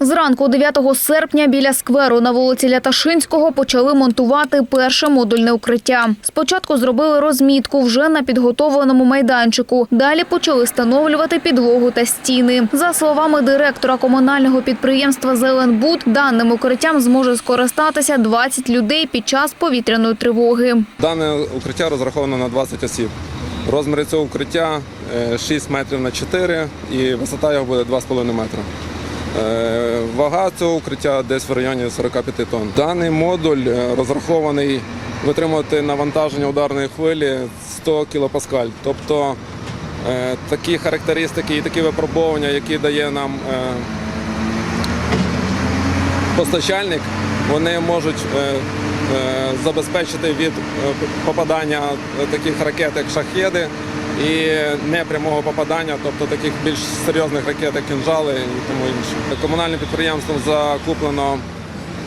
Зранку 9 серпня біля скверу на вулиці Ляташинського почали монтувати перше модульне укриття. Спочатку зробили розмітку вже на підготовленому майданчику. Далі почали встановлювати підлогу та стіни. За словами директора комунального підприємства «Зеленбуд», даним укриттям зможе скористатися 20 людей під час повітряної тривоги. Дане укриття розраховано на 20 осіб. Розміри цього укриття е, 6 метрів на 4 і висота його буде 2,5 метри. Е, Вага цього укриття десь в районі 45 тонн. Даний модуль е, розрахований витримувати навантаження ударної хвилі 100 кПа. Тобто е, такі характеристики і такі випробовування, які дає нам постачальник, вони можуть забезпечити від попадання таких ракет, як шахеди, і непрямого попадання, тобто таких більш серйозних ракет, як кінжали і тому інше. Комунальним підприємством закуплено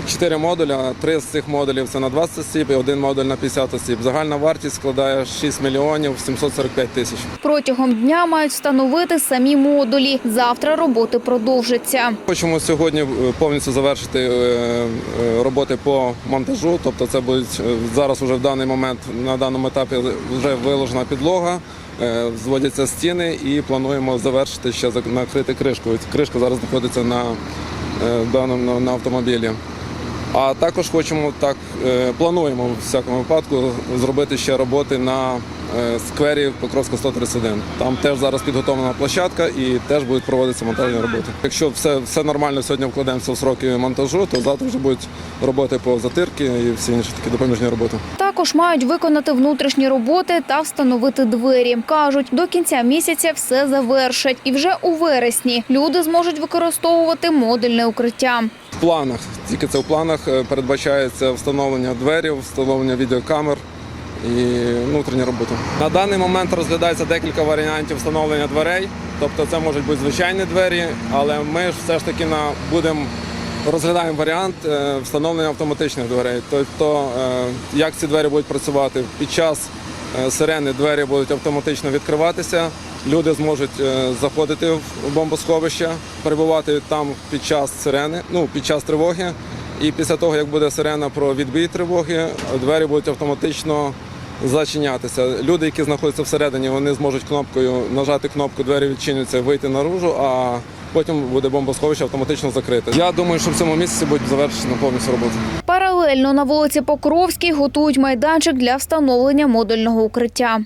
4 модуля, три з цих модулів це на 20 осіб і один модуль на 50 осіб. Загальна вартість складає 6 мільйонів 745 тисяч. Протягом дня мають встановити самі модулі. Завтра роботи продовжаться. Хочемо сьогодні е, повністю завершити е, е, роботи по монтажу. Тобто, це будуть зараз уже в даний момент на даному етапі вже виложена підлога, зводяться стіни і плануємо завершити ще накрити кришкою. Кришка зараз знаходиться на даному на автомобілі. А також хочемо так, е, плануємо в всякому випадку зробити ще роботи на е, сквері Покровська 131. Там теж зараз підготовлена площадка і теж будуть проводитися монтажні роботи. Якщо все, все нормально сьогодні вкладемося в сроки монтажу, то завтра вже будуть роботи по затирки і всі інші такі допоміжні роботи. Також мають виконати внутрішні роботи та встановити двері. Кажуть, до кінця місяця все завершать. І вже у вересні люди зможуть використовувати модульне укриття. В планах, тільки це в планах е, передбачається встановлення дверів, встановлення відеокамер і внутрішні роботи. На даний момент розглядається декілька варіантів встановлення дверей. Тобто це можуть бути звичайні двері, але ми ж все ж таки на будемо розглядаємо варіант е, встановлення автоматичних дверей. Тобто, е, як ці двері будуть працювати під час е, сирени двері будуть автоматично відкриватися. Люди зможуть заходити в бомбосховище, перебувати там під час сирени, ну під час тривоги. І після того, як буде сирена про відбій тривоги, двері будуть автоматично зачинятися. Люди, які знаходяться всередині, вони зможуть кнопкою нажати кнопку, двері відчиняться, вийти наружу, а потім буде бомбосховище автоматично закрите. Я думаю, що в цьому місяці буде завершена повністю робота. Паралельно на вулиці Покровській готують майданчик для встановлення модульного укриття.